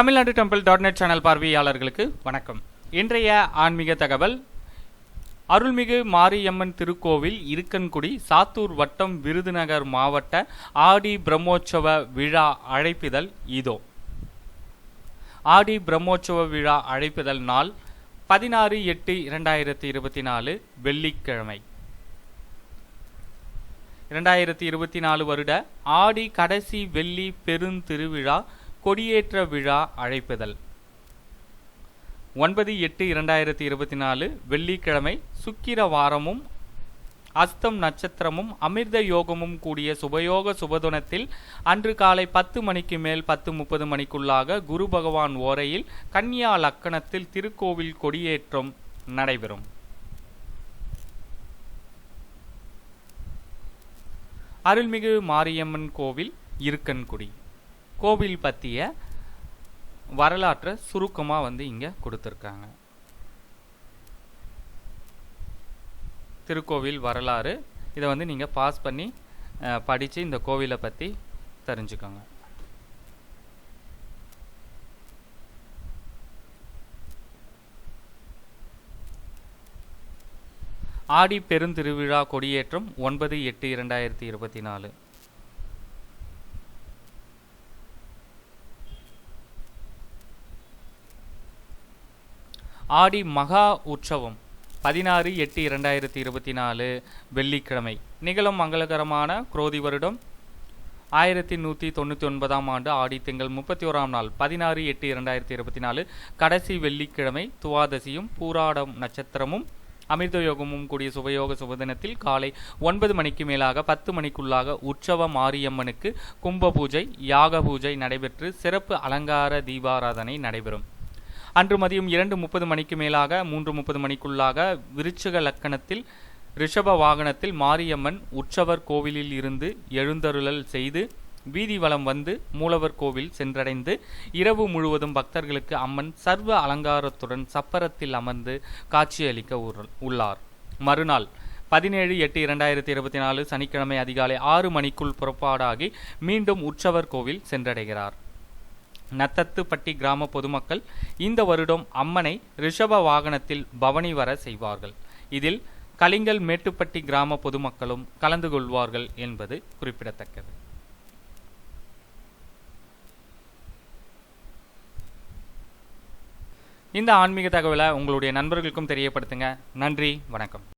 Tamil Nadu temple dot net channel பார்வையாளர்களுக்கு வணக்கம். இன்றைய ஆன்மீக தகவல். அருள்மிகு மாரியம்மன் திருக்கோவில் இருக்கன்குடி சாத்தூர் வட்டம் விருதுநகர் மாவட்ட ஆடி பிரம்மோற்சவ விழா அழைப்பிதழ் இதோ. ஆடி பிரம்மோற்சவ விழா அழைப்பிதழ் நாள் பதினாறு எட்டு இரண்டாயிரத்தி இருபத்தி நாலு வெள்ளிக்கிழமை. இரண்டாயிரத்தி இருபத்தி நாலு வருட ஆடி கடைசி வெள்ளி பெருந்திருவிழா கொடியேற்ற விழா அழைப்புதல் ஒன்பது எட்டு இரண்டாயிரத்தி இருபத்தி நாலு வெள்ளிக்கிழமை சுக்கிர வாரமும் அஸ்தம் நட்சத்திரமும் அமிர்த யோகமும் கூடிய சுபயோக சுபதுனத்தில் அன்று காலை பத்து மணிக்கு மேல் பத்து முப்பது மணிக்குள்ளாக குரு பகவான் ஓரையில் கன்னியா லக்கணத்தில் திருக்கோவில் கொடியேற்றம் நடைபெறும். அருள்மிகு மாரியம்மன் கோவில் இருக்கன்குடி. கோவில் பற்றிய வரலாற்றை சுருக்கமாக வந்து இங்கே கொடுத்துருக்காங்க. திருக்கோவில் வரலாறு இதை வந்து நீங்கள் பாஸ் பண்ணி படித்து இந்த கோவிலை பற்றி தெரிஞ்சுக்கோங்க. ஆடி பெருந்திருவிழா கொடியேற்றம் ஒன்பது எட்டு இரண்டாயிரத்தி இருபத்தி நாலு. ஆடி மகா உற்சவம். பதினாறு எட்டு இரண்டாயிரத்தி இருபத்தி நாலு வெள்ளிக்கிழமை. நிகழும் மங்களகரமான குரோதி வருடம். ஆயிரத்தி நூற்றி தொண்ணூற்றி ஒன்பதாம் ஆண்டு ஆடி திங்கள் முப்பத்தி ஓராம் நாள் பதினாறு எட்டு இரண்டாயிரத்தி இருபத்தி நாலு கடைசி வெள்ளிக்கிழமை துவாதசியும் பூராடம் நட்சத்திரமும் அமிர்த யோகமும் கூடிய சுபயோக சுபதினத்தில் காலை ஒன்பது மணிக்கு மேலாக பத்து மணிக்குள்ளாக உற்சவ மாரியம்மனுக்கு கும்ப பூஜை யாக பூஜை நடைபெற்று சிறப்பு அலங்கார தீபாராதனை நடைபெறும். அன்று மதியம் இரண்டு முப்பது மணிக்கு மேலாக மூன்று முப்பது மணிக்குள்ளாக விருச்சிக லக்கணத்தில் ரிஷப வாகனத்தில் மாரியம்மன் உற்சவர் கோவிலில் இருந்து எழுந்தருளல் செய்து வீதி வலம் வந்து மூலவர் கோவில் சென்றடைந்து இரவு முழுவதும் பக்தர்களுக்கு அம்மன் சர்வ அலங்காரத்துடன் சப்பரத்தில் அமர்ந்து காட்சியளிக்க உள்ளார். மறுநாள் பதினேழு எட்டு இரண்டாயிரத்தி இருபத்தி நாலு சனிக்கிழமை அதிகாலை ஆறு மணிக்குள் புறப்பாடாகி மீண்டும் உற்சவர் கோவில் சென்றடைகிறார். நத்தத்துப்பட்டி கிராம பொதுமக்கள் இந்த வருடம் அம்மனை ரிஷப வாகனத்தில் பவனி வர செய்வார்கள். இதில் கலிங்கல் மேட்டுப்பட்டி கிராம பொதுமக்களும் கலந்து கொள்வார்கள் என்பது குறிப்பிடத்தக்கது. இந்த ஆன்மீக தகவலை உங்களுடைய நண்பர்களுக்கும் தெரியப்படுத்துங்க. நன்றி வணக்கம்.